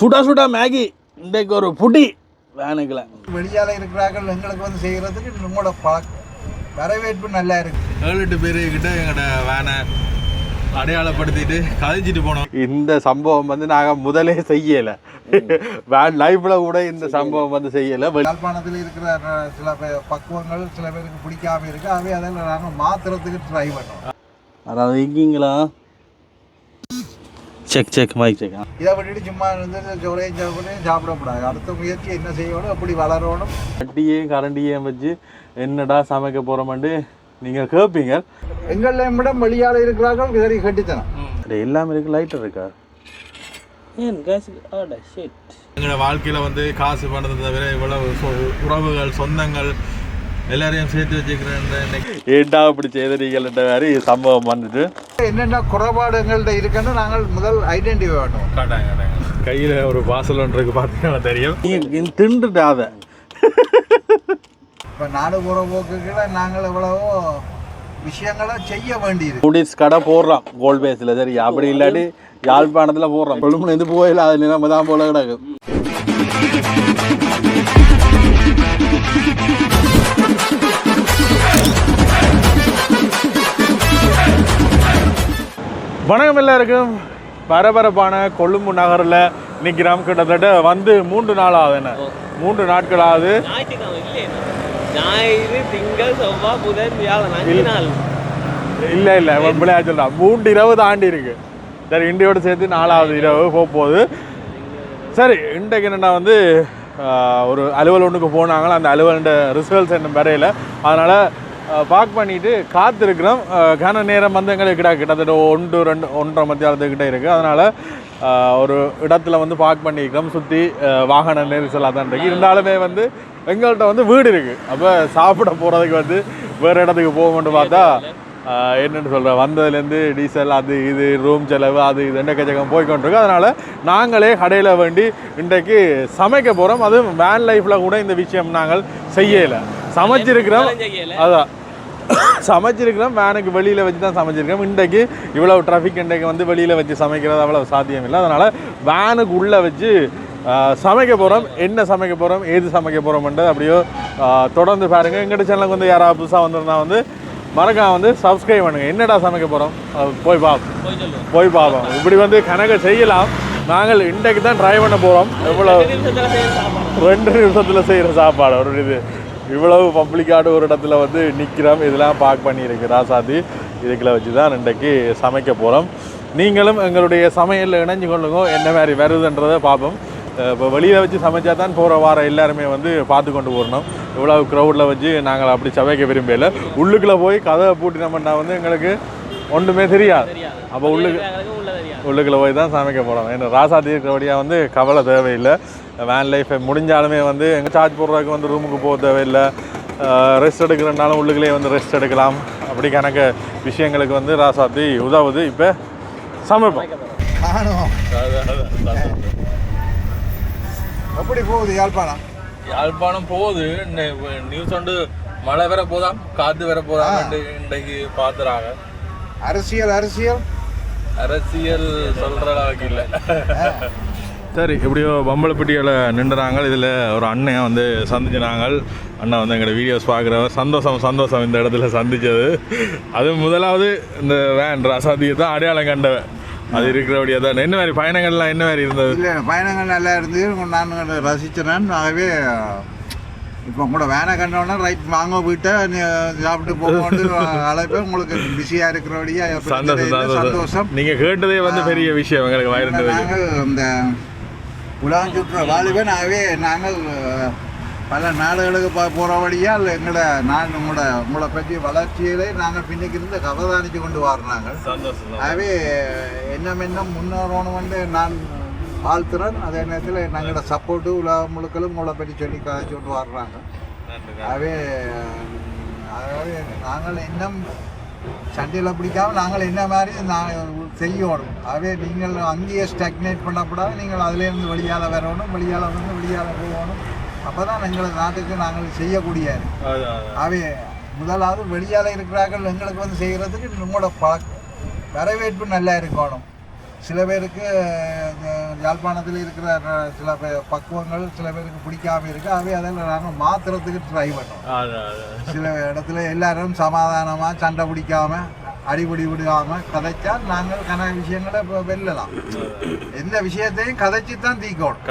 சுடா சுடா Maggi. இன்றைக்கு ஒரு புடி வேனுக்குல வெளியால இருக்கிறார்கள் எங்களுக்கு வந்து செய்யறதுக்கு நம்மளோட பழக்கம். வரவேற்பு நல்லா இருக்கு. ஏழு எட்டு பேர் கிட்ட எங்கட வேனை அடையாளப்படுத்திட்டு கதைச்சிட்டு போனோம். இந்த சம்பவம் வந்து நாங்க முதலே செய்யல. வேன் லைஃப்ல கூட இந்த சம்பவம் வந்து செய்யல. யாழ்ப்பாணத்தில் இருக்கிற சில பக்குவங்கள் சில பேருக்கு பிடிக்காம இருக்கு. அவை அதில் நாங்கள் மாத்துறதுக்கு ட்ரை பண்ணோம். அதாவது இருக்கீங்களா செக் செக் மைக் செக் இதை விட்டுட்டு சும்மா இருந்து ஜோரையும் சாப்பிடையும் சாப்பிடக்கூடாது அடுத்த முயற்சி என்ன செய்யணும் எப்படி வளரணும் கட்டியும் கரண்டியும் வச்சு என்னடா சமைக்க போறோம்ட்டு நீங்க கேட்பீங்க எங்களில் விட வெளியால இருக்கிறார்கள் சரி கட்டித்தனம் அது எல்லாமே இருக்கு லைட்டர் இருக்கா எங்களோட வாழ்க்கையில வந்து காசு பணத்தை தவிர இவ்வளவு சொ- உறவுகள் சொந்தங்கள் எல்லாரையும் சேர்த்து வச்சுக்கிறேன் ஏண்டா அப்படி செய்தீங்கன்ற மாதிரி சம்பவம் வந்துட்டு. என்னென்ன குறைபாடு எங்கள்கிட்ட இருக்குன்னு நாங்கள் முதல் ஐடென்டிஃபை காட்டாங்க காட்டாங்க. கையில ஒரு பார்சல் ஒன்று இருக்கு பார்த்தீங்கன்னா தெரியும். நீ திண்டுட்டாத இப்போ நாடு போகிற போக்குகளை நாங்கள் எவ்வளவோ விஷயங்களை செய்ய வேண்டியிருக்கு. நூடில்ஸ் கடை போடுறான் கோல்ட் பேஸில் சரி அப்படி இல்லாட்டி யாழ்ப்பாணத்தில் போடுறான். கொழும்புலேருந்து போயில அது நிலைமை தான் போல கிடக்கு. வணக்கம் எல்லாருக்கும். பரபரப்பான கொழும்பு நகரில் நிற்கிறோம் கிட்டத்தட்ட வந்து மூன்று நாள் ஆகுது என்ன மூன்று நாட்கள் ஆகுது ஞாயிறு திங்கள் செவ்வாய் புதன் வியாழன் அஞ்சு நாள். இல்லை இல்லை. விளையாட சொல்கிறான் மூன்று இரவு தாண்டி இருக்கு. சரி இண்டியோட சேர்த்து நாலாவது இரவு போக போகுது சரி இன்றைக்கு என்னென்னா வந்து ஒரு அலுவல் ஒன்றுக்கு போனாங்களா? அந்த அலுவலோட ரிசல்ட்ஸ் என்ன வரையில. அதனால் பார்க் பண்ணிட்டு காத்திருக்கிறோம். கன நேரம் வந்து எங்களுக்கு கிட்ட கிட்டத்தட்ட ஒன்று ரெண்டு ஒன்றரை மத்தியானத்துக்கிட்ட இருக்குது அதனால் ஒரு இடத்துல வந்து பார்க் பண்ணிக்கிறோம் சுற்றி வாகன நெரிசலாக தான் இருக்குது இருந்தாலுமே வந்து எங்கள்கிட்ட வந்து வீடு இருக்குது அப்போ சாப்பிட போகிறதுக்கு வந்து வேறு இடத்துக்கு போகணும்னு பார்த்தா என்னன்னு சொல்கிறேன் வந்ததுலேருந்து டீசல் அது இது ரூம் செலவு அது இது எண்ணக்கச்சக்கம் போய்க்கொண்டிருக்கு. அதனால் நாங்களே கடையில் வேண்டி இன்றைக்கு சமைக்க போகிறோம் அதுவும் வேன் லைஃப்பில் கூட இந்த விஷயம் நாங்கள் செய்யலை. சமைச்சிருக்கிறோம். அதான். சமைச்சிருக்கிறோம். வேனுக்கு வெளியில் வச்சு தான் சமைச்சிருக்கோம் இன்றைக்கு இவ்வளவு டிராஃபிக் இன்றைக்கு வந்து வெளியில் வச்சு சமைக்கிறது அவ்வளவு சாத்தியம் இல்லை அதனால் வேனுக்கு உள்ளே வச்சு சமைக்க போகிறோம் என்ன சமைக்க போகிறோம் ஏது சமைக்க போகிறோம்ன்றது அப்படியோ தொடர்ந்து பாருங்கள் எங்கிட்ட சேனலுக்கு வந்து யாராவது புதுசாக வந்திருந்தா வந்து மறக்காம வந்து சப்ஸ்கிரைப் பண்ணுங்க. என்னடா சமைக்க போகிறோம் போய் பார்ப்போம் போய் பார்ப்போம் இப்படி வந்து கணக்கு செய்யலாம். நாங்கள் இன்றைக்கு தான் ட்ரை பண்ண போகிறோம் எவ்வளோ ரெண்டு நிமிஷத்தில் செய்கிற சாப்பாடு. ஒரு இது. இவ்வளவு பப்ளிக்காடு ஒரு இடத்துல வந்து நிற்கிறோம் இதெல்லாம் பார்க் பண்ணியிருக்கு ராசாதி. இதுக்குள்ள வச்சு தான் இன்றைக்கு சமைக்க போகிறோம் நீங்களும் எங்களுடைய சமையலில் இணைஞ்சு கொள்ளுங்க. என்ன மாதிரி வருதுன்றதை பார்ப்போம். இப்போ வெளியில் வச்சு சமைச்சா தான் போகிற வாரம் எல்லாருமே வந்து பார்த்து கொண்டு போடணும் இவ்வளவு க்ரௌடில் வச்சு நாங்கள் அப்படி சமைக்க விரும்பல. உள்ளுக்குள்ளே போய் கதவை பூட்டினோம்னா வந்து எங்களுக்கு ஒன்றுமே தெரியாது. அப்போ உள்ளுக்கு உள்ளுக்குள்ளே போய் தான் சமைக்க போகிறோம் ஏன்னா ராசாதி இருக்கிறபடியாக வந்து கவலை தேவையில்லை. வேன் லைஃப் முடிஞ்சாலுமே வந்து எங்கே சார்ஜ் போடுறதுக்கு வந்து ரூமுக்கு போக தேவையில்லை. ரெஸ்ட் எடுக்கிறனாலும் உள்ளுக்குள்ளேயே வந்து ரெஸ்ட் எடுக்கலாம். அப்படி கணக்கு விஷயங்களுக்கு வந்து ராசாத்தி உதவுது இப்போ சமைப்போம். எப்படி போகுது யாழ்ப்பாணம்? யாழ்ப்பாணம் போகுது. நியூஸ் வந்து மழை வர போதாம் காத்து வர போதாம் இன்றைக்கு பாத்துறாங்க அரசியல் அரசியல்? அரசியல் சொல்ற அளவுக்கு இல்லை. சரி எப்படியோ பம்பளப்பட்டியில் நின்றுறாங்க இதில் ஒரு அண்ணன் வந்து சந்திச்சினாங்க. அண்ணா வந்து எங்களோட வீடியோஸ் பார்க்குறவர். சந்தோஷம் சந்தோஷம் இந்த இடத்துல சந்திச்சது. அது முதலாவது இந்த வேன் ரசாதியை தான் அடையாளம் கண்டவன். அது இருக்கிறபடியே தான் என்ன மாதிரி பயணங்கள்லாம் என்ன மாதிரி இருந்தது? இல்லை பயணங்கள் நல்லா இருந்தது. நான் ரசிச்சினேன் ஆகவே இப்போ கூட வேனை கண்டோன்னா ரைட் வாங்க போயிட்டா சாப்பிட்டு போகணும்னு அழைப்பேன். உங்களுக்கு பிஸியாக இருக்கிறபடியா சந்தோஷம் சந்தோஷம். சந்தோஷம். நீங்க கேட்டதே வந்து பெரிய விஷயம். எங்களுக்கு வயிருந்தது நாங்கள் இந்த உலகம் சுற்றுற வாலிபன் ஆகவே நாங்கள் பல நாடுகளுக்கு போ போகிறபடியால் எங்களோட நான் உங்களோட உங்களை பற்றி வளர்ச்சியிலே நாங்கள் பின்னுக்கு இருந்து அவதானித்து கொண்டு சந்தோஷம் ஆகவே என்னம் என்னம் முன்னேறணும் வந்து நான் வாழ்த்துறேன். அதே நேரத்தில் எங்களோட சப்போர்ட்டு உலகம் முழுக்களும் உங்களை பற்றி சொல்லி காய்ச்சி கொண்டு வர்றாங்க ஆகவே அதாவது நாங்கள் இன்னும் சண்டையில் பிடிக்காம நாங்கள் என்ன மாதிரி நான் செய்யணும். ஆகவே நீங்கள் அங்கேயே ஸ்டக்னேட் பண்ணக்கூடாது நீங்கள் அதுலேருந்து வெளியால் வரணும் வெளியால் வந்து வெளியால் போகணும். அப்போ தான் எங்கள் நாட்டுக்கு நாங்கள் செய்யக்கூடிய. ஆகவே முதலாவது வெளியால் இருக்கிறார்கள் எங்களுக்கு வந்து செய்கிறதுக்கு நம்மளோட பழக்கம். வரவேற்பு நல்லா இருக்கணும். சில பேருக்கு யாழ்ப்பாணத்தில் இருக்கிற சில பக்குவங்கள் சில பேருக்கு பிடிக்காம இருக்கு. அவை அதெல்லாம் நாங்கள் மாத்துறதுக்கு ட்ரை பண்ணோம் சில இடத்துல எல்லாரும் சமாதானமாக சண்டை பிடிக்காம அடிபிடி விடாம கதைச்சா நாங்கள் கன விஷயங்களை இப்போ வெல்லலாம். எந்த விஷயத்தையும் கதைச்சு தான் தீக்கணும்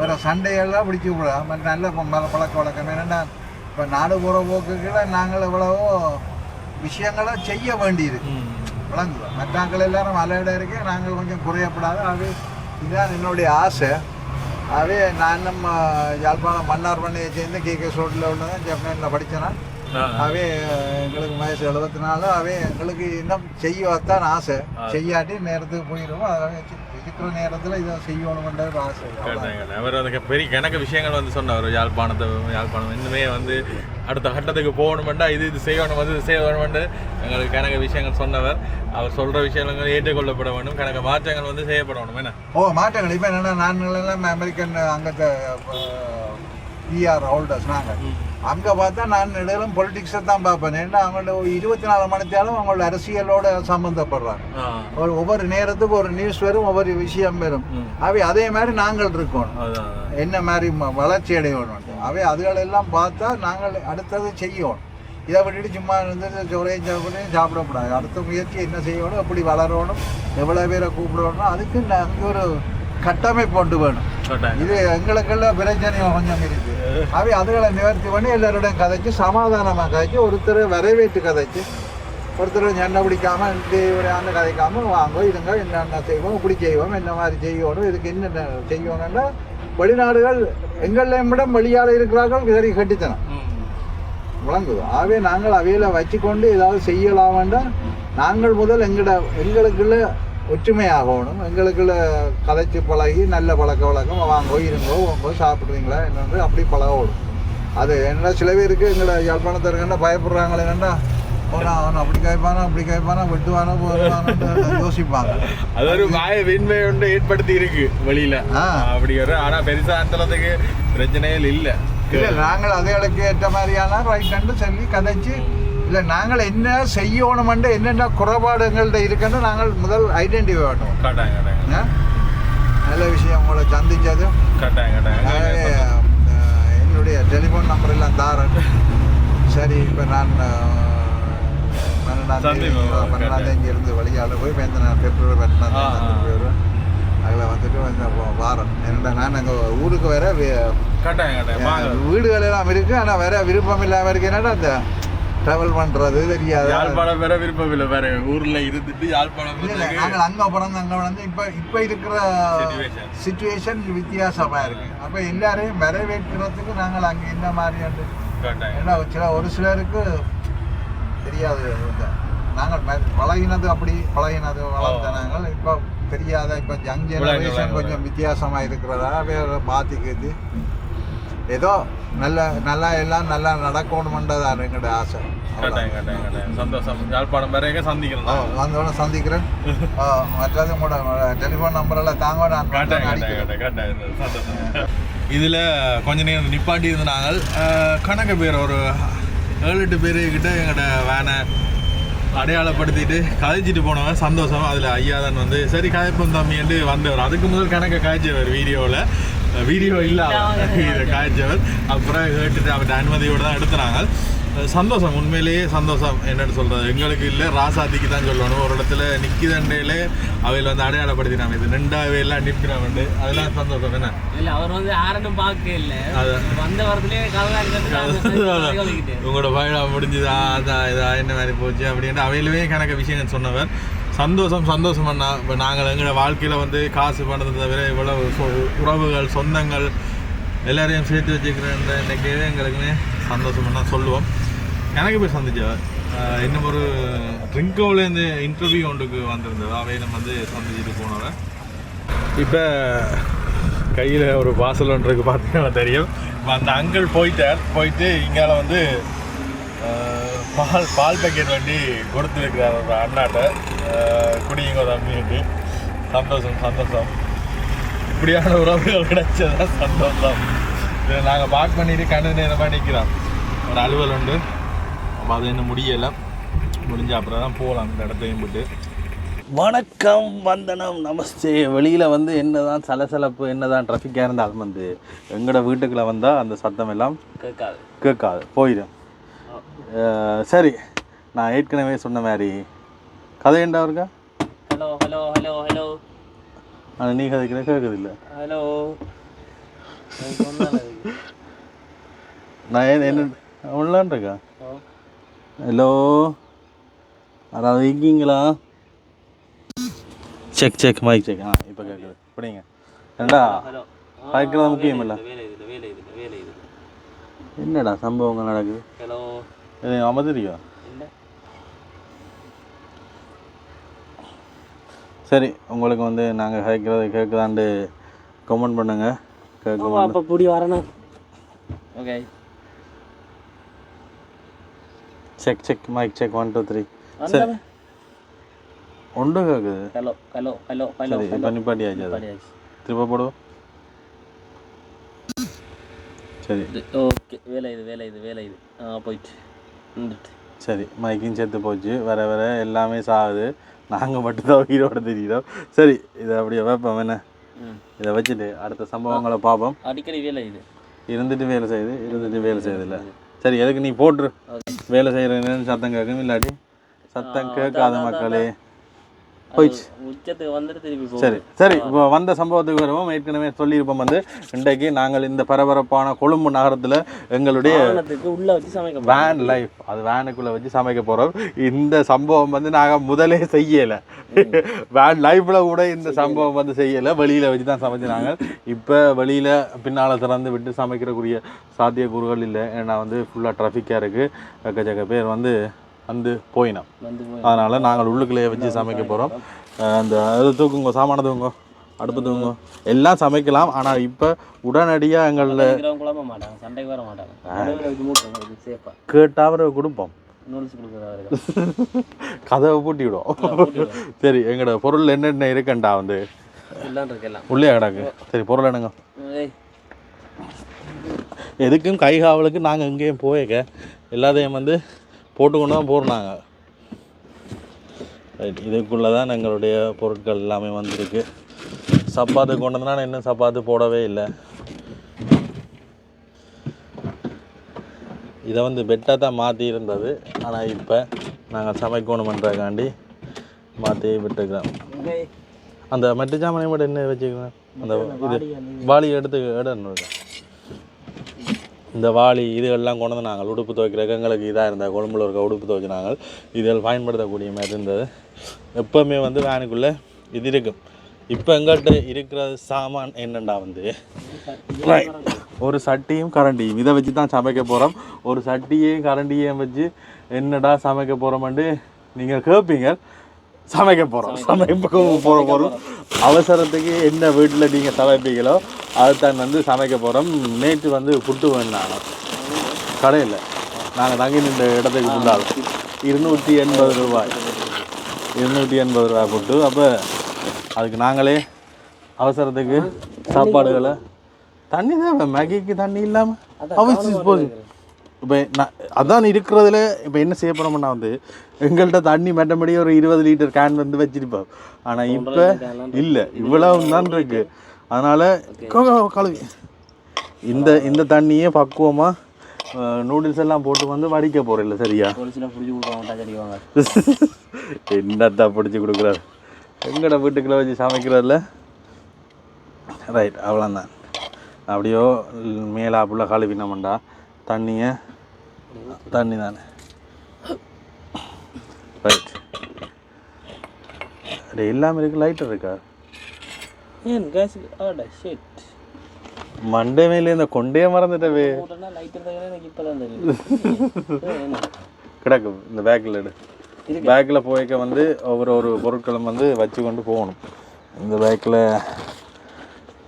வேற சண்டையெல்லாம் பிடிச்சி விடாம நல்ல பழக்க வழக்கம். என்னென்னா இப்போ நாடு போகிற போக்குகளை நாங்கள் எவ்வளவோ விஷயங்களை செய்ய வேண்டியிருக்கு. ம். விளங்குது. மற்றாக்கள் எல்லாரும் மலையிட இருக்க நாங்கள் கொஞ்சம் குறையப்படாது அது இதுதான் என்னுடைய ஆசை. அவே நான் நம்ம யாழ்ப்பாணம் மன்னார் பண்ணையை சேர்ந்து கே கே சோட்டில் உள்ளதான் ஜப்பானில் படித்தேன். அவே அங்களுக்கு வயசு எழுபத்தி நாலு அவே எங்களுக்கு இன்னும் செய்யத்தான் ஆசை. செய்யாட்டி நேரத்துக்கு போயிடுவோம் அதாவது இருக்கிற நேரத்தில் இதை செய்யணுமென்ற ஒரு ஆசை. அவர் அதுக்கு பெரிய கணக்கு விஷயங்கள் வந்து சொன்னார். யாழ்ப்பாணத்தை யாழ்ப்பாணம் இன்னுமே வந்து அடுத்த கட்டத்துக்கு போகணுமெண்டா இது இது செய்யணும் வந்து இது செய்யணுமெண்டு எங்களுக்கு கணக்கு விஷயங்கள் சொன்னவர். அவர் சொல்கிற விஷயங்கள் ஏற்றுக்கொள்ளப்பட வேண்டும். கணக்கு மாற்றங்கள் வந்து செய்யப்படணும். என்ன? ஓ மாற்றங்கள். இப்போ என்னென்னா நாங்கள் எல்லாம் அமெரிக்கன் அங்கத்தை பிஆர் ஹோல்டர்ஸ் நாங்கள் அங்கே பார்த்தா நான் இடையிலும் பொலிட்டிக்ஸை தான் பார்ப்பேன். ஏன்னா அவங்களோட இருபத்தி நாலு மணித்தாலும் அவங்களோட அரசியலோட சம்மந்தப்படுறாங்க ஒரு ஒவ்வொரு நேரத்துக்கு ஒரு நியூஸ் வரும் ஒவ்வொரு விஷயம் வரும். அவை அதே மாதிரி நாங்கள் இருக்கணும். என்ன மாதிரி வளர்ச்சி அடையணும்? அவை அதுகளெல்லாம் பார்த்தா நாங்கள் அடுத்தது செய்யணும் இதை விட்டுட்டு சும்மா இருந்து ஜோரையும் சாப்பிடையும் சாப்பிடக்கூடாது. அடுத்த முயற்சி என்ன செய்யணும் எப்படி வளரணும் எவ்வளோ பேரை கூப்பிடணும் அதுக்கு நாங்கள் ஒரு கட்டமைப்பு கொண்டு வேணும். இது எங்களுக்கெல்லாம் பிரச்சனை கொஞ்சம் இருக்கு. அவை அதுகளை நிவர்த்தி பண்ணி எல்லாரோடையும் கதைச்சு சமாதானமாக கதைச்சு ஒருத்தர் வரவேற்று கதைச்சு ஒருத்தர் சண்டை பிடிக்காம அந்த கதைக்காம வாங்க இருங்க என்னென்ன செய்வோம் இப்படி செய்வோம் என்ன மாதிரி செய்யணும் இதுக்கு என்னென்ன செய்யணும்னா வெளிநாடுகள் எங்களையும் விட வெளியால் இருக்கிறார்கள் சரி கட்டித்தனம் ம். விளங்குது. ஆகவே நாங்கள் அவையில வச்சுக்கொண்டு ஏதாவது செய்யலாம்டா நாங்கள் முதல் எங்கட எங்களுக்குள்ள ஒற்றுமையாகணும். எங்களுக்குள்ள கதைச்சு பழகி நல்ல பழக்க வழக்கம் வாங்கோ இருங்கோ வாங்கோ சாப்பிட்றீங்களா என்னன்னு அப்படி பழகணும். அது என்ன சில பேருக்கு எங்கட யாழ்ப்பாணத்தில் இருக்கா பயப்படுறாங்களே என்னண்டா அவன் அப்படி கேட்பானா அப்படி கேட்பானா வெட்டுவானோ போடுவானோ யோசிப்பாங்க. அது ஒரு வாய விண்மை ஒன்று ஏற்படுத்தி இருக்கு வெளியில. அப்படி ஒரு ஆனா பெருசா அந்த அளவுக்கு பிரச்சனைகள் இல்ல. இல்லை நாங்கள் அதுகளுக்கு ஏற்ற மாதிரியான ரைட் சொல்லி கதைச்சு இல்லை நாங்கள் என்ன செய்யணுமெண்டு என்னென்ன குறைபாடு எங்கள்கிட்ட இருக்குன்னு நாங்கள் முதல் ஐடென்டிஃபை பண்ணுவோம். கட்டாயம்? நல்ல விஷயம் உங்களை சந்திச்சது. கட்டாயம் என்னுடைய டெலிஃபோன் நம்பர் எல்லாம் தாரேன். சரி இப்போ நான் பன்னெண்டாம் தேதி. பன்னெண்டாம் தேதி இருந்து வெளியால் போய் நான் பிப்ரவரி பன்னெண்டாம் தேதி வருவேன் அதில் வந்துட்டு இந்த வாரம். என்னடா நான் எங்கள் ஊருக்கு வேற வே- கட்டாயம் கட்டாயம். வாங்க. வீடுகள் எல்லாம் இருக்கு ஆனா வேற விருப்பம் இல்லாம இருக்கு. என்னடா இந்த டிராவல் பண்றது? தெரியாது? யாழ்ப்பாணம் வேற விருப்பம் இல்லை. வேற ஊர்ல இருந்துட்டு யாழ்ப்பாணம் வந்து நாங்கள் அங்க பிறந்து அங்க வளர்ந்து இப்ப இப்ப இருக்கிற. சுச்சுவேஷன் வித்தியாசமா இருக்கு. அப்ப எல்லாரையும் வரவேற்கிறதுக்கு நாங்கள் அங்க என்ன மாதிரி கட்டாயம். ஏன்னா சில ஒரு சிலருக்கு தெரியாது நாங்கள் பழகினது அப்படி பழகினது வளர்ந்த நாங்கள். இப்போ தெரியாத இப்போ யங் ஜெனரேஷன். கொஞ்சம் வித்தியாசமா இருக்கிறதா? வேற பாத்திக்குது ஏதோ நல்ல நல்லா எல்லாம் நல்லா நடக்கணுமென்றதான் எங்களோட ஆசை. சந்தோஷம். யாழ்ப்பாணம் சந்திக்கணும் அவ்வளவுதான். வந்தோடனே சந்திக்கிறேன். மற்றது உங்களோட டெலிஃபோன் நம்பரெல்லாம் தாங்க நான் இதுல கொஞ்ச நேரம் நிப்பாட்டி இருந்தாங்க கணக்கு பேர் ஒரு ஏழு எட்டு பேர் கிட்ட எங்கள்கிட்ட வேனை அடையாளப்படுத்திட்டு கதைச்சிட்டு போனவன் சந்தோஷம். அதில் ஐயா தான் வந்து சரி கதைப்போம் தம்பின்ட்டு வந்தவர் அதுக்கு முதல் கணக்கை காய்ச்சவர் வீடியோவில் வீடியோ இல்லாத இதை காய்ச்சவர். அப்புறம் கேட்டுட்டு அவர்கிட்ட அனுமதியோடு தான் எடுத்துனாங்க. சந்தோஷம். உண்மையிலேயே சந்தோஷம். என்னன்னு சொல்றது. எங்களுக்கு இல்லை ராசாதிக்கு தான் சொல்லணும். ஒரு இடத்துல நிற்கிதண்டையிலே அவையில் வந்து அடையாளப்படுத்தினாங்க. இது ரெண்டாவே எல்லாம் நிற்கிறாங்க அதெல்லாம் சந்தோஷம். என்ன? இல்ல அவர் வந்து யாருன்னு பார்க்க இல்ல. அது வந்த வரதுலயே கலகாரிக்கிட்டு உங்களோட பயணம் முடிஞ்சுதா. அதான் இதா என்ன மாதிரி போச்சு அப்படின்ட்டு அவையிலுமே கணக்க விஷயங்கள் சொன்னவர். சந்தோஷம் சந்தோஷம் அண்ணா. இப்போ நாங்கள் எங்களோட வாழ்க்கையில் வந்து காசு பண்ணதை தவிர இவ்வளவு உறவுகள் சொந்தங்கள் எல்லாரையும் சேர்த்து வச்சுக்கிறேன்ற இன்னைக்கு எங்களுக்குமே சந்தோஷம் அண்ணா சொல்லுவோம். எனக்கு போய் சந்திச்சவர் இன்னும் ஒரு ட்ரிங்கோலேருந்து இன்டர்வியூ ஒன்றுக்கு வந்திருந்தது. அவை நம்ம வந்து சந்திச்சுட்டு போனவர் இப்போ கையில் ஒரு வாசல் ஒன்று இருக்கு பார்த்தீங்கன்னா தெரியும். இப்போ அந்த அங்கிள் போயிட்டார். போயிட்டு இங்கால வந்து பால் பால் பேக்கெட் வண்டி கொடுத்துருக்கிறார் ஒரு அண்ணாட்ட. குடிங்க ஒரு தம்பிட்டு சந்தோஷம் சந்தோஷம். இப்படியான உறவுகள் கிடைச்சதான் சந்தோஷம். நாங்கள் பார்க் பண்ணிட்டு கண்ணு நேரமாக நிற்கிறோம் ஒரு அலுவல் உண்டு. அப்போ அது இன்னும் முடியலை. முடிஞ்ச அப்புறம் தான் போகலாம் இந்த இடத்தையும் விட்டு. வணக்கம் வந்தனம் நமஸ்தே. வெளியில் வந்து என்னதான் சலசலப்பு என்னதான் ட்ராஃபிக்காக இருந்தாலும் வந்து எங்களோட வீட்டுக்குள்ளே வந்தால் அந்த சத்தம் எல்லாம் கேட்காது. கேட்காது. போயிடும் சரி. நான் ஏற்கனவே சொன்ன மாதிரி கதை என்ன இருக்கா ஹலோ ஹலோ ஹலோ ஹலோ ஆனால் நீ கதைக்கிற கேட்குது இல்லை ஹலோ நான் என்ன உள்ளான் இருக்கா ஹலோ யாராவது இருக்கீங்களா? செக் செக் மைக் செக் ஆ இப்போ கேட்குது அப்படிங்க ஏண்டா ஹலோ. கேட்குறது முக்கியம் இல்லை. என்னடா சம்பவங்கள் நடக்குது? ஹலோ. இது அமதிரியா இல்லை சரி உங்களுக்கு வந்து நாங்கள் கேட்குறது கேட்குதாண்டு கமெண்ட் பண்ணுங்க. கேட்க அப்போ புடி வரணும். Okay check check mike check one two three சரி ஒன்று கேட்குது ஹலோ ஹலோ ஹலோ ஹலோ சரி இப்போ அதை. படியாச்சு திரும்ப போடுவோம் சரி. ஓகே வேலை இது வேலை இது வேலை இது. ஆ போயிட்டு சரி மைக்கும் செத்து போச்சு. வர வர எல்லாமே சாகுது. நாங்கள் மட்டும்தான் உயிரோட தெரியுறோம். சரி இதை அப்படியே வைப்போம் என்ன? இதை வச்சுட்டு அடுத்த சம்பவங்களை பார்ப்போம். அடிக்கடி வேலை இது. இருந்துட்டு வேலை செய்யுது இருந்துட்டு வேலை செய்யுதில்ல சரி எதுக்கு நீ போட்டுரு. வேலை செய்கிறேன்னு சத்தம் கேட்கும் இல்லாட்டி சத்தம் கேட்காத மக்களே. போயிடுச்சு. உச்சத்துக்கு வந்துட்டு திருப்பி போகும் சரி சரி இப்போ வந்த சம்பவத்துக்கு வருவோம் ஏற்கனவே சொல்லியிருப்போம் வந்து. இன்றைக்கு நாங்கள் இந்த பரபரப்பான கொழும்பு நகரத்தில் எங்களுடைய உள்ள வச்சு சமைக்க வேன் லைஃப் அது வேனுக்குள்ளே வச்சு சமைக்க போகிறோம் இந்த சம்பவம் வந்து நாங்கள் முதலே செய்யலை. வேன் லைஃப்பில் கூட இந்த சம்பவம் வந்து செய்யலை. வெளியில் வச்சு தான் சமைச்சினாங்க இப்போ வெளியில் பின்னால் திறந்து விட்டு சமைக்கிறக்கூடிய சாத்தியக்கூறுகள் இல்லை. ஏன்னா வந்து ஃபுல்லாக ட்ராஃபிக்காக இருக்குது எக்கச்சக்க பேர் வந்து வந்து போயினோம். அதனால் நாங்கள் உள்ளுக்குள்ளேயே வச்சு சமைக்க போகிறோம் அந்த அது தூக்குங்க சாமான தூக்குங்க அடுப்பு தூக்குங்க எல்லாம் சமைக்கலாம். ஆனால் இப்போ உடனடியாக எங்களில் சண்டைக்கு வர மாட்டாங்க. கொடுப்போம் கதவை பூட்டி விடுவோம் சரி எங்களோட பொருள் என்னென்ன இருக்குண்டா வந்து? உள்ளே கிடக்கு. சரி பொருள் என்னங்க? எதுக்கும் கை காவலுக்கு நாங்கள் எங்கேயும் போயக்க. எல்லாத்தையும் வந்து போட்டுக்கொண்டு தான் போகிறோம் நாங்கள் ரைட் இதுக்குள்ளே தான் எங்களுடைய பொருட்கள் எல்லாமே வந்திருக்கு. சப்பாத்து கொண்டு நான் இன்னும் சப்பாத்து போடவே இல்லை. இதை வந்து பெட்டாக தான் மாற்றி இருந்தது. ஆனால் இப்போ நாங்கள் சமைக்கணுமன்றக்காண்டி மாற்றி விட்டுக்கிறோம். அந்த மட்டு சாமனை மட்டும் என்ன வச்சுக்கிறேன் அந்த இது வாளி எடுத்து இடணும் இந்த வாளி இதுகள்லாம் கொண்டு வந்து நாங்கள் உடுப்பு துவைக்கிற எங்களுக்கு இதாக இருந்தால் கொழும்புல இருக்க உடுப்பு துவைச்சு நாங்கள் இதில் பயன்படுத்தக்கூடிய மாதிரி இருந்தது. எப்போவுமே வந்து வேனுக்குள்ளே இது இருக்கும். இப்போ எங்கள்கிட்ட இருக்கிற சாமான் என்னென்னா வந்து? ஒரு சட்டியும் கரண்டியும். இதை வச்சு தான் சமைக்க போகிறோம் ஒரு சட்டியையும் கரண்டியையும் வச்சு என்னடா சமைக்க போகிறோம்ட்டு நீங்கள் கேட்பீங்க சமைக்க போகிறோம் சமைக்க போகிற போகிறோம் அவசரத்துக்கு என்ன வீட்டில் நீங்கள் சமைப்பீங்களோ அதுதான் வந்து சமைக்க போகிறோம் நேற்று வந்து புட்டு வேணாங்க கடையில். நாங்கள் தங்கி நின்ற இடத்துக்கு முன்னால் இருநூற்றி எண்பது ரூபாய். இருநூற்றி எண்பது ரூபாய் புட்டு அப்போ அதுக்கு நாங்களே அவசரத்துக்கு சாப்பாடுகளை தண்ணி தான் மேகிக்கு தண்ணி இல்லாமல் அவசியம் போகுது இப்போ நான் அதான் இருக்கிறதுல இப்போ என்ன செய்ய போகிறோம்னா வந்து எங்கள்கிட்ட தண்ணி மற்றபடி ஒரு இருபது லிட்டர் கேன் வந்து வச்சிருப்போம் ஆனால் இப்போ இல்லை இவ்வளவு தான் இருக்கு. அதனால் கழுவி. இந்த இந்த தண்ணியே பக்குவமாக நூடுல்ஸ் எல்லாம் போட்டு வந்து வடிக்க போகிறோம் இல்லை சரியா? என்னத்தா பிடிச்சி கொடுக்குறாரு? எங்கட வீட்டுக்குள்ள வச்சு சமைக்கிறதில்ல ரைட் அவ்வளோதான் அப்படியோ மேலாப்புல கழுவினோம்டா. தண்ணியை தண்ணி தானே ரைட் அது எல்லாமே இருக்கு லைட்டர் இருக்கா? ஏன் கேஸ் ஆட ஷிட் மண்டே மேலே இந்த கொண்டே மறந்துட்டவே. லைட்டர் எனக்கு தெரியும் கிடக்கு இந்த பேக்கில் எடு பேக்கில் போய்க்க வந்து ஒவ்வொரு ஒரு பொருட்களும் வந்து வச்சு கொண்டு போகணும். இந்த பேக்கில்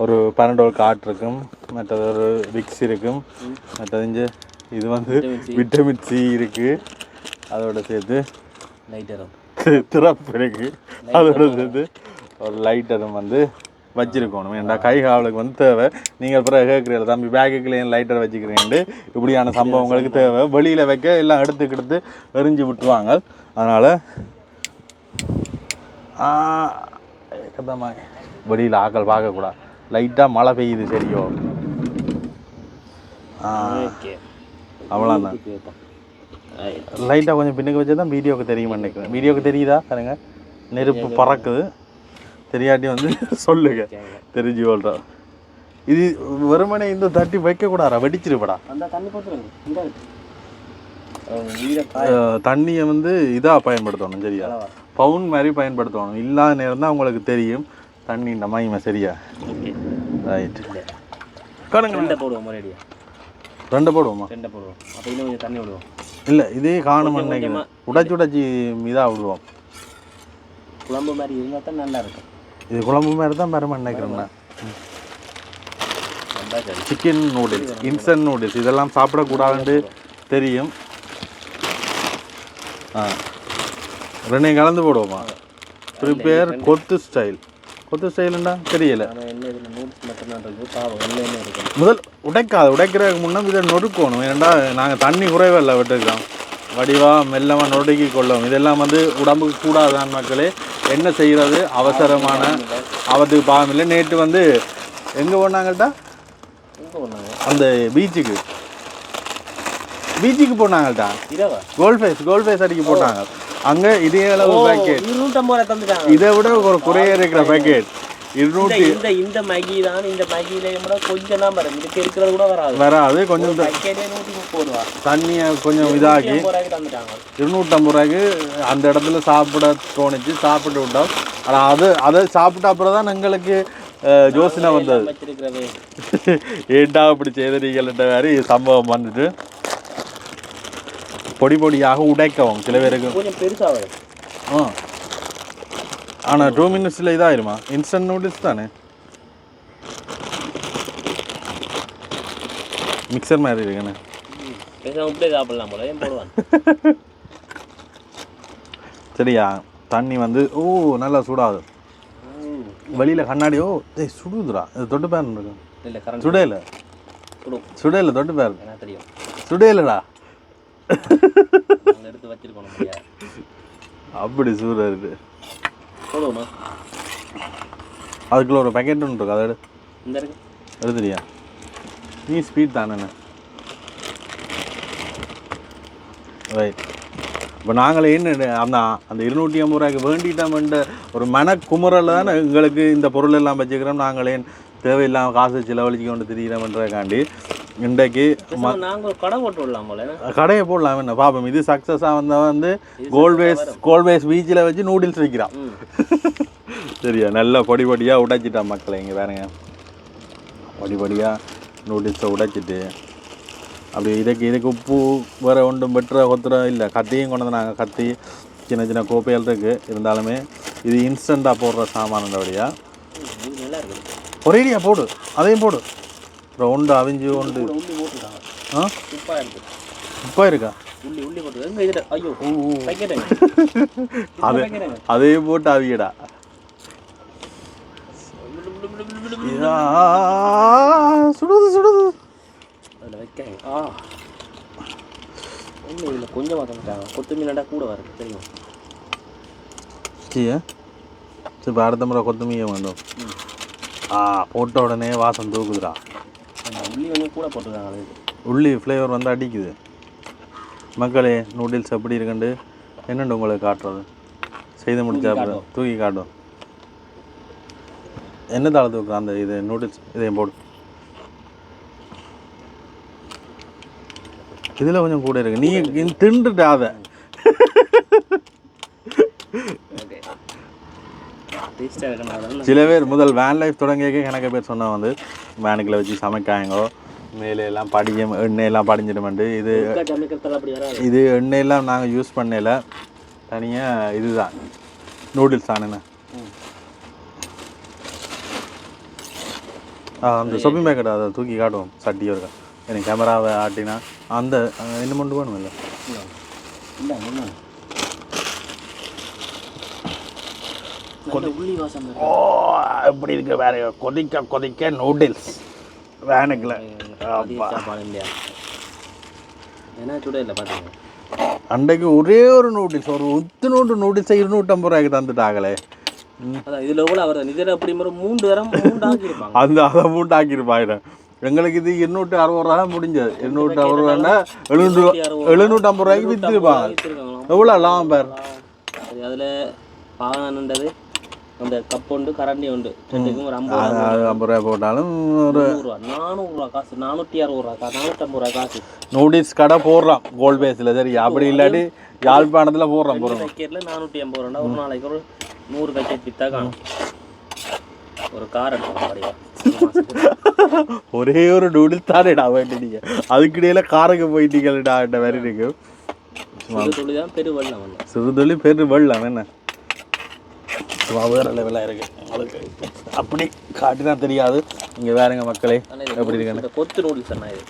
ஒரு பன்னெண்டு ஒரு காட் இருக்கும் மற்றது ஒரு விக்ஸ் இருக்கும் மற்றது இங்க இது வந்து விட்டமின் சி இருக்குது அதோட சேர்த்து திறப்பு இருக்கு. அதோட சேர்த்து ஒரு லைட்டரும் வந்து வச்சிருக்கணும். ஏன்டா கை காவலுக்கு வந்து தேவை. நீங்கள் பிறகு கேட்குறீங்க தம்பி பேக்குக்குள்ள ஏன் லைட்டர் வச்சுக்கிறீங்கன்ட்டு இப்படியான சம்பவங்களுக்கு தேவை. வெளியில் வைக்க எல்லாம் எடுத்து எடுத்து எரிஞ்சு விட்டுருவாங்க. அதனால் வெளியில் ஆக்கள் பார்க்கக்கூடாது. லைட்டாக மழை பெய்யுது சரியோ. அவ்வளோதான் லைட்டாக கொஞ்சம் பின்னுக்கு வச்சு தான் வீடியோக்கு தெரியுமா நினைக்கிறேன். வீடியோக்கு தெரியுதா? பாருங்க. நெருப்பு பறக்குது. தெரியாட்டி வந்து சொல்லுங்க. தெரிஞ்சு சொல்கிறோம் இது வெறுமனே இந்த தட்டி வைக்கக்கூடாதா? வெடிச்சிருப்படா. தண்ணியை வந்து இதாக பயன்படுத்தணும் சரியா? பவுன் மாதிரி பயன்படுத்தணும். இல்லாத நேரம் தான் உங்களுக்கு தெரியும். தண்ணி இந்த மகிமை சரியா? ரைட் கணங்க ரெண்டை போடுவோம் மறுபடியா ரெண்டு போடுவோமா? ரெண்டை போடுவோம். அப்போ இன்னும் கொஞ்சம் தண்ணி விடுவோம். இல்லை இதே காணும் நினைக்கிறேன் உடைச்சி உடைச்சி இதாக விடுவோம். குழம்பு மாதிரி இருந்தால் தான் நல்லா இருக்கும் இது குழம்பு மாதிரி தான் பெருமை நினைக்கிறேன் சிக்கன் நூடுல்ஸ் இன்ஸ்டன்ட் நூடுல்ஸ் இதெல்லாம் சாப்பிடக்கூடாதுன்னு தெரியும். ஆ. ரெண்டையும் கலந்து போடுவோமா? ப்ரிப்பேர் கொத்து ஸ்டைல் கொத்து ஸ்டைலுண்டா தெரியல. முதல் உடைக்காது. உடைக்கிறதுக்கு முன்னே இதை நொறுக்கணும். ஏன்டா நாங்கள் தண்ணி குறைவே இல்லை விட்டுருக்கோம் வடிவாக மெல்லமாக நொறுக்கி கொள்ளவும் இதெல்லாம் வந்து உடம்புக்கு கூடாதான் மக்களே. என்ன செய்கிறது? அவசரமான அவத்துக்கு பாவம் இல்லை. நேற்று வந்து எங்கே போனாங்கட்டா அந்த பீச்சுக்கு. பீச்சுக்கு போனாங்கட்டா இரவா? கோல்ட் ஃபேஸ் கோல்ட் ஃபேஸ் அடிக்க போட்டாங்க. அங்கே இதே அளவு பேக்கெட் இருநூற்றம்பது ரூபா தந்துட்டாங்க. இதை விட ஒரு குறைய இருக்கிற பேக்கெட் இருநூற்றி இந்த இந்த மேகி தான் இந்த மேகியிலையும் கூட கொஞ்சம் தான் வரும். இதுக்கு இருக்கிறது கூட வராது. வராது கொஞ்சம் நூற்றி முப்பது ரூபா. தண்ணியை கொஞ்சம் இதாகி இருநூற்றம்பது ரூபாய்க்கு அந்த இடத்துல சாப்பிட தோணுச்சு சாப்பிட்டு விட்டோம். ஆனால் அது அதை சாப்பிட்ட அப்புறம் தான் எங்களுக்கு யோசனை வந்தது. ஏண்டா அப்படி செய்தீங்கள்ன்ற மாதிரி சம்பவம் வந்துட்டு. பொடி பொடியாக உடைக்கவும். சில பேருக்கு கொஞ்சம் பெருசாக ஆ. ஆனால் டூ மினிட்ஸில் இதாயிருமா? இன்ஸ்டன்ட் நூடுல்ஸ் தானே? மிக்சர் மாதிரி இருக்குண்ணே சாப்பிடலாம் போல போடுவான்? சரியா தண்ணி வந்து ஓ நல்லா சூடாகுது. வெளியில் கண்ணாடி ஓ ஏய் சுடுதுடா. இது தொட்டு பேர் இருக்கு இல்லை கரண்ட் சுடையில? சுடையில தொட்டு பேர் தெரியும். சுடையிலடா. எடுத்து வச்சிருக்கோம் முடியாது அப்படி சூடாக இருக்கு. போடுவோமா அதுக்குள்ள ஒரு பேக்கெட் ஒன்று இருக்கு அதை எடு. இந்த இருக்கு. எடுத்துறியா நீ ஸ்பீட் தானே ரைட் இப்போ நாங்கள் என்ன அந்த அந்த இருநூற்றி ஐம்பது ரூபாய்க்கு வேண்டிட்டோம்ன்ற ஒரு மன குமுறல தானே எங்களுக்கு இந்த பொருள் எல்லாம் வச்சுக்கிறோம். நாங்களே தேவையில்லாமல் காசு செலவழிச்சு கொண்டு திரியிறோம்ன்றக்காண்டி இன்றைக்கு கடை போட்டு? கடையை போடலாம் என்ன? பாப்போம். இது சக்ஸஸாக வந்தால் வந்து கோல்வேஸ் கோல்வேஸ் பீச்சில் வச்சு நூடுல்ஸ் விற்கிறான் சரியா? நல்லா பொடி பொடியாக உடைச்சிட்டான் மக்களை இங்கே பாருங்க. பொடி பொடியாக நூடுல்ஸை உடைச்சிட்டு அப்படி இதுக்கு இதுக்கு உப்பு வேறு ஒன்றும் வெட்டுற கொத்துற இல்லை. கத்தியும் கொண்டு வந்து நாங்கள் கத்தி சின்ன சின்ன கோப்பைகள் இருக்குது இருந்தாலுமே இது இன்ஸ்டண்ட்டாக போடுற சாமானண்டபடியா இது நல்லா இருக்கு. ஒரேடியா போடு அதையும் போடு. ஒன்று அவிஞ்சு ஒன்று கூட உள்ளி போட்டுருக்காங்க ஆ? சூப்பராக இருக்கு. இப்போ இருக்கா? உள்ளி உள்ளி போட்டு எங்க இதுல ஐயோ பேக்கெட்டுங்க அது அதையும் போட்டு அவியடா. சுடுது சுடுது. ஒன்றும் இதில் கொஞ்சமாக தந்துட்டாங்க கொத்தமல்லி கூட வருது தெரியும். இப்போ அடுத்த முறை கொத்தமல்லியை வேண்டும் ஆ போட்ட உடனே வாசம் தூக்குதுடா. உள்ளி கொஞ்சம் கூட போட்டுருக்காங்க. உள்ளி ஃப்ளேவர் வந்து அடிக்குது. மக்களே நூடுல்ஸ் எப்படி இருக்குண்டு? என்னண்டு உங்களுக்கு காட்டுறது? செய்து முடிச்சா அப்புறம் தூக்கி காட்டும் என்ன தாள தூக்குற அந்த இது நூடுல்ஸ் இதையும் போடு. இதில் கொஞ்சம் கூட இருக்கு. நீ இ- தின்றுட்ட அதை ஓகே டேஸ்ட்டாக இருக்கணும் சில பேர் முதல் வேன் லைஃப் தொடங்கிய எனக்கு பேர் சொன்னா வந்து வேனுக்குள்ள வச்சு சமைக்காங்கோ மேலே எல்லாம் படிக்க எண்ணெய் எல்லாம் படிஞ்சிடுமெண்டு இது இது எண்ணெயெல்லாம் நாங்கள் யூஸ் பண்ணல தனியாக இதுதான் நூடுல்ஸ் தானேண்ணே அந்த ஷாப்பிங் பேக்கெட் அதை தூக்கி காட்டுவோம் சட்டியும் இருக்கா எனக்கு கேமராவை ஆட்டினா அந்த என்ன மட்டும் வேணும் இல்லை. வாசம் ஓ எப்படி இருக்கு வேற? கொதிக்க கொதிக்க நூடுல்ஸ் பார்த்தீங்க அன்றைக்கு ஒரே ஒரு நூடுல்ஸ் ஒரு உத்து நூறு நூடுல்ஸை இருநூற்றம்பது ரூபாய்க்கு தந்துட்டாங்களே. இதுல கூட அவர் இதுல அப்படி மூன்று தரம் ஆக்கியிருப்பாங்க அந்த அதை மூட்டாக்கிருப்பாங்க எங்களுக்கு இது எண்ணூற்றி அறுபது ரூபா முடிஞ்சது. எண்ணூற்றி அறுபது ரூபான்னா எழுநூறு எழுநூற்றி ஐம்பது ரூபாய்க்கு விற்றுருப்பாங்க. எவ்வளோ லாபம் பேர்? அதுல பாகனன்றது அந்த கப் உண்டு கரண்டி உண்டு. ரெண்டுக்கும் ஒரு ஐம்பது ரூபா ஐம்பது ரூபாய் போட்டாலும் ஒரு நூறுரூவா நானூறுரூவா காசு நானூற்றி அறுபது ரூபா காசு நானூற்றம்பது ரூபா காசு. நூடில்ஸ் கடை போடுறான் கோல்ட் பேஸில் சரி அப்படி இல்லாட்டி யாழ்ப்பாணத்தில் போடுறான் போடுறோம். பேக்கெட்டில் நானூற்றி ஐம்பது ரூபா ஒரு நாளைக்கு ஒரு நூறு பேக்கெட் விற்றா காணும். ஒரு கார் ஒரே ஒரு நூடில்ஸ் தானேடா வேண்டினீங்க. அதுக்கிடையில காருக்கு போயிட்டீங்கடா மாதிரி இருக்கு. சிறு துளி தான் பெரு வெள்ளம் சிறுதொழி பேர் வெள்ளம் என்ன? வேற லெவலாக இருக்கு. உங்களுக்கு அப்படி காட்டினா தெரியாது. இங்கே வேறுங்க மக்களே. எப்படி இந்த கொத்து நூடுல்ஸ் அண்ணா இது.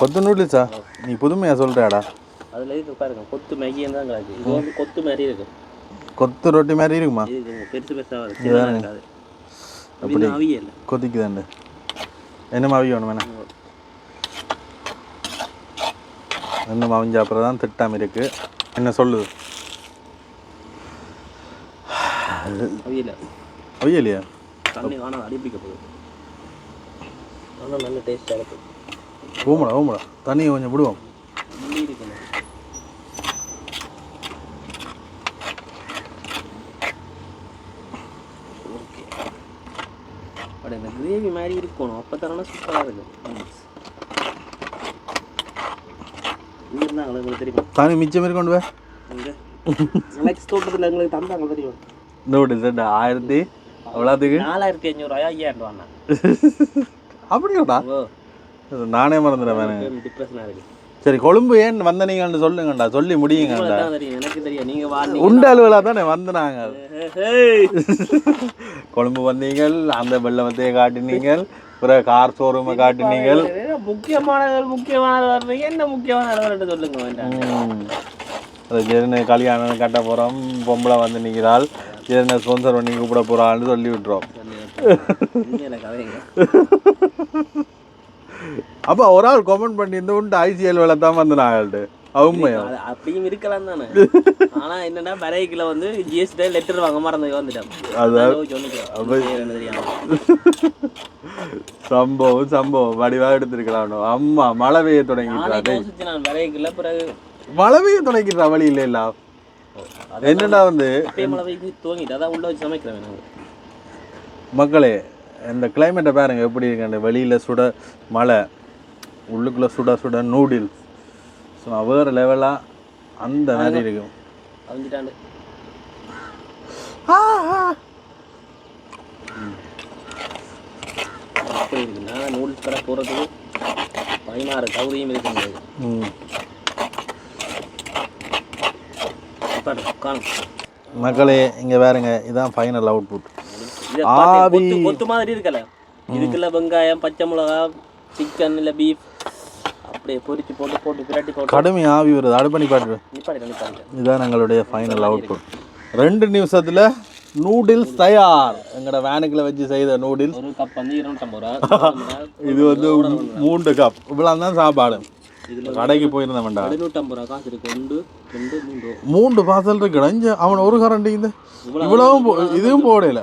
கொத்து நூடுல்ஸா நீ புதுமையாக சொல்கிறாடா அதுல இருக்கு பாருங்க கொத்து மேகின்னு தான் கிடக்கு. இது வந்து கொத்து மாதிரி இருக்கு. கொத்து ரொட்டி மாதிரி இருக்குமா? பெருசு பெருசாக இருக்காது. அப்படி அவியல். கொதிக்குதாண்டு என்ன மாவி வேணும் வேணா என்ன மாவிஞ்ச அப்புறம் தான் திட்டம் இருக்கு. என்ன சொல்லுது? அவியல். அவையலையா தண்ணி காணாது அடிப்பிக்க போகுது. ஆனால் நல்ல டேஸ்ட்டாக இருக்கு. ஓமடா ஓமடா தண்ணியை கொஞ்சம் விடுவோம். முள்ளி இருக்குண்ணே ஓகே. பட் இந்த கிரேவி மாதிரி இருக்கணும். அப்போ தானே சூப்பராக இருக்கும் தண்ணி மிச்சம் கொண்டு வே. இங்கே. நெக்ஸ்ட் தோட்டத்தில் எங்களுக்கு தந்தாங்க தெரியும்? நூடுல்ஸ் ரெண்டு ஆயிரத்தி அவ்வளோத்துக்கு நாலாயிரத்தி அஞ்சூறுவாயா ஐயாயிரம் ரூபாண்ணா அப்படியாடா நானே டிப்ரெஷனாக இருக்கு சரி கொழும்பு ஏன் வந்தனீங்கன்னு சொல்லுங்கண்டா சொல்லி முடியுங்கண்டா எனக்கு தெரியும் நீங்கள் வாங்க உண்ட அலுவலா தானே வந்தனாங்க கொழும்பு வந்தீங்கள் அந்த வெள்ளமத்தையை காட்டினீங்கள் பிறகு கார் ஷோரூமை காட்டினீங்கள் முக்கியமானவர் முக்கியமானவர் வர்றீங்க என்ன முக்கியமானவர் சொல்லுங்க வேண்டாம் கல்யாணம் கட்ட போகிறோம் பொம்பளை வந்து நிற்கிறாள் ஜெர்னை ஸ்பான்சர் பண்ணி கூப்பிட போகிறான்னு சொல்லி விட்டுறோம். அப்போ ஒரு ஆள் கமெண்ட் பண்ணி இந்த உண்டு ஐசிஎல் வேலை தான் வந்து உண்மையா அது அப்படியும் இருக்கலாம் தானே. ஆனா என்னன்னா பரைக்கில் வந்து ஜிஎஸ்டி லெட்டர் வாங்க மறந்து வந்துட்டேன். அதான். சம்பவம் சம்பவம். வடிவாக எடுத்திருக்கலாம் அம்மா மழை பெய்ய தொடங்கிட்டா நாளைக்கு யோசிச்சு நான் பரைக்கில் பிறகு. மழை பெய்ய தொடங்கிட்டா வழி இல்லை இல்ல என்னடா வந்து மக்களே இந்த கிளைமேட்டை பாருங்க எப்படி இருக்கு. வெளியில் சுட மழை உள்ளுக்குள்ளே சுட சுட நூடில்ஸ் ஸோ வேறு லெவலாக அந்த மாதிரி இருக்கும். அப்படி இருக்கு. நான் நூடுல்ஸ் கடை போகிறதுக்கு பதினாறு கௌரியும் இருக்க மக்களே இங்கே பாருங்க இதான் ஃபைனல் அவுட்புட் இதை பாத்தீங்க, ஆவி. கொத்து மாதிரி இருக்கல. இதுக்குள்ள வெங்காயம் பச்சை மிளகா சிக்கன் இல்லை பீஃப் அப்படியே பொரிச்சு போட்டு போட்டு பிரட்டி போட்டு. கடுமை ஆவி வருது. அடுப்பு பண்ணி பாட்டு இதுதான் எங்களுடைய ஃபைனல் அவுட்புட் ரெண்டு நிமிஷத்தில் நூடில்ஸ் தயார். எங்களோட வேனுக்குள்ள வச்சு செய்த நூடில்ஸ் ஒரு கப் வந்து இருநூற்றம்பது ரூபா. இது வந்து மூன்று கப் இவ்வளோ தான் சாப்பாடு. கடைக்கு போயிருந்தவன்டா எழுநூற்றம்பது ரூபா காசு இருக்கு. ஒன்று ரெண்டு மூன்று. மூன்று பார்சல் இருக்குடா. இங்கே அவன் ஒரு கரண்டி இந்த இவ்வளவும் இதுவும் போடல.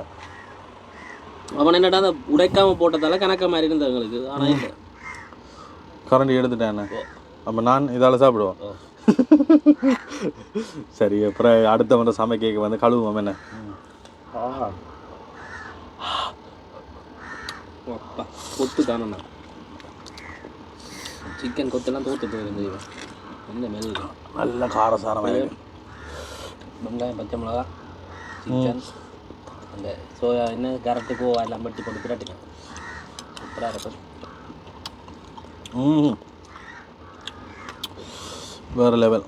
அவன் என்னடா அந்த உடைக்காம போட்டதால கணக்க மாதிரி இருந்தது எங்களுக்கு ஆனா இல்லை. கரண்டி எடுத்துட்டேன் அப்போ நான் இதால் சாப்பிடுவோம். சரி அப்புறம் அடுத்த வந்து சமைக்க வந்து கழுவுவோம் என்ன? கொத்து தானண்ணா சிக்கன் கொத்தெல்லாம் தோத்து போயிருந்து எந்த மேல் நல்ல காரசாரமாக வெங்காயம் பச்சை மிளகா சிக்கன் அந்த சோயா என்ன கேரட்டு கோவா எல்லாம் பட்டி போட்டு பிரட்டினேன் சூப்பராக இருக்கும். வேறு லெவல்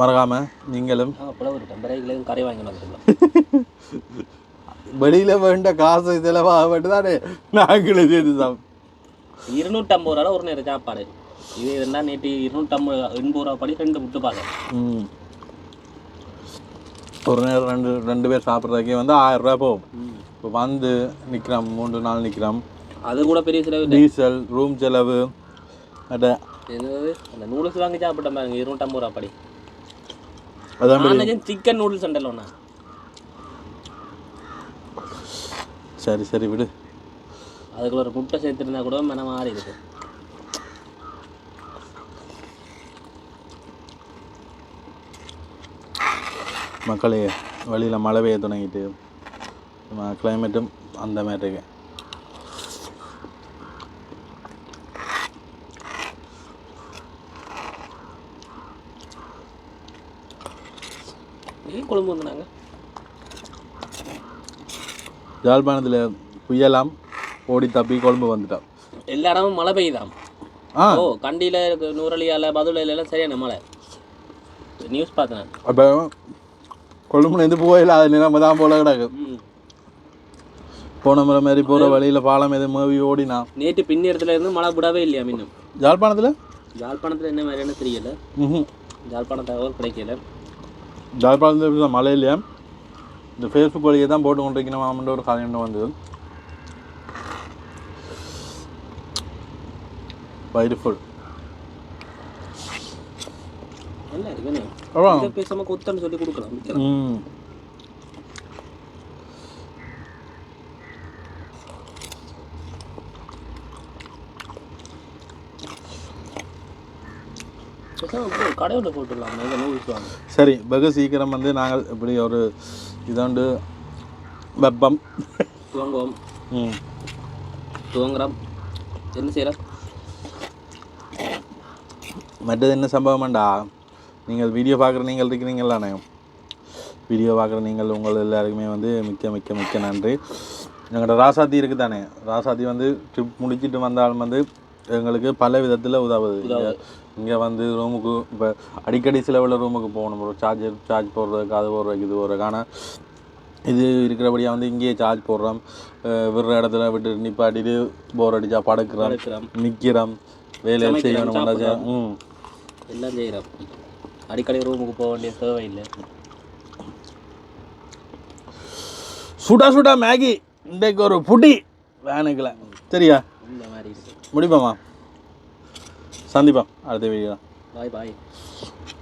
மறக்காம நீங்களும் ஆ புலவு இருக்கேன். பிறகுலேயும் கறி வாங்கி வந்துருக்கலாம் வெளியில வேண்ட காசு செலவாக வேண்டுதானே நாங்களே செய்து சாப்பிட்டோம். இருநூற்றம்பது ரூபா ஒரு நேரம் சாப்பாடு. இது இருந்தால் நேற்று இருநூற்றம்பது எண்பது ரூபா படி ரெண்டு விட்டு பார்க்க ம். ஒரு நேரம் ரெண்டு ரெண்டு பேர் சாப்பிட்றதுக்கே வந்து ஆயிரம் ரூபாய் போகும் இப்போ வந்து நிற்கிறோம் மூன்று நாள் நிற்கிறோம் அது கூட பெரிய செலவு. டீசல் ரூம் செலவு அட. என்னது? அந்த நூடுல்ஸ் வாங்கி சாப்பிட்டேன் பாருங்க இருநூற்றம்பது ரூபா படி. அதான் சிக்கன் நூடுல்ஸ் உண்டല്ലോ ஒண்ணா சரி சரி விடு. அதுக்குள்ள ஒரு முட்டை சேர்த்துருந்தா கூட மன மாறி இருக்கு. மக்களே வழியில் மழை பெய்ய தொடங்கிட்டு கிளைமேட்டும் அந்த மாதிரி இருக்கு. குழம்பு வந்தாங்க? யாழ்ப்பாணத்தில் புயலாம் ஓடி தப்பி கொழும்பு வந்துட்டான். எல்லா இடமும் மழை பெய்யுதாம் ஆ. ஓ கண்டியில் இருக்கு நூறலியால பதுளையில எல்லாம் சரியான மழை. நியூஸ் பார்த்தேன். அப்போ கொழும்புலேருந்து போயில அது நிலைமை தான் போல கிடக்கு. போன முறை மாதிரி போகிற வழியில் பாலம் எது மேவி ஓடினா. நேற்று பின்னேரத்துல இருந்து மழை விடவே இல்லையா இன்னும் யாழ்ப்பாணத்தில்? யாழ்ப்பாணத்தில் என்ன மாதிரியான தெரியல. ம் தகவல் கிடைக்கல. யாழ்ப்பாணத்தில் மழை இல்லையா? இந்த ஃபேஸ்புக் வழியை தான் போட்டு கொண்டிருக்கணுமாம்ன்ற ஒரு கதை ஒன்று வந்தது. வயிறு ஃபுல் நல்லா இருக்குண்ணே கொத்தன்னு சொல்லி கொடுக்கலாம். ம் கடையோட போட்டுடலாம் சரி வெகு சீக்கிரம் வந்து நாங்கள் இப்படி ஒரு இதாண்டு வெப்பம் துவங்குவோம் ம் துவங்குறோம் என்ன செய்யலாம் மற்றது என்ன சம்பவம்டா நீங்கள் வீடியோ பார்க்குற நீங்கள் இருக்கிறீங்களாண்ணே வீடியோ பார்க்குற நீங்கள் உங்கள் எல்லாருக்குமே வந்து மிக்க மிக்க மிக்க நன்றி எங்களோட ராசாத்தி இருக்குது தானே ராசாத்தி வந்து ட்ரிப் முடிச்சிட்டு வந்தாலும் வந்து எங்களுக்கு பல விதத்தில் உதவுது இங்கே வந்து ரூமுக்கு இப்போ அடிக்கடி சில உள்ள ரூமுக்கு போகணும் ஒரு சார்ஜர் சார்ஜ் போடுறதுக்கு அது போடுறதுக்கு இது போடுறதுக்கு ஆனால் இது இருக்கிறபடியாக வந்து இங்கேயே சார்ஜ் போடுறோம் விடுற இடத்துல விட்டு நிப்பாட்டிட்டு போர் அடிச்சா படுக்கிறோம் நிற்கிறோம் வேலையை செய்யணும் ம் எல்லாம் செய்கிறோம் அடிக்கடி ரூமுக்கு போக வேண்டிய தேவை இல்லை சுடா சுடா மேகி இன்றைக்கு ஒரு புடி வேனுக்குல சரியா இந்த மாதிரி இருக்கு முடிப்போமா சந்திப்போம் அடுத்த வீடியோ பாய் பாய்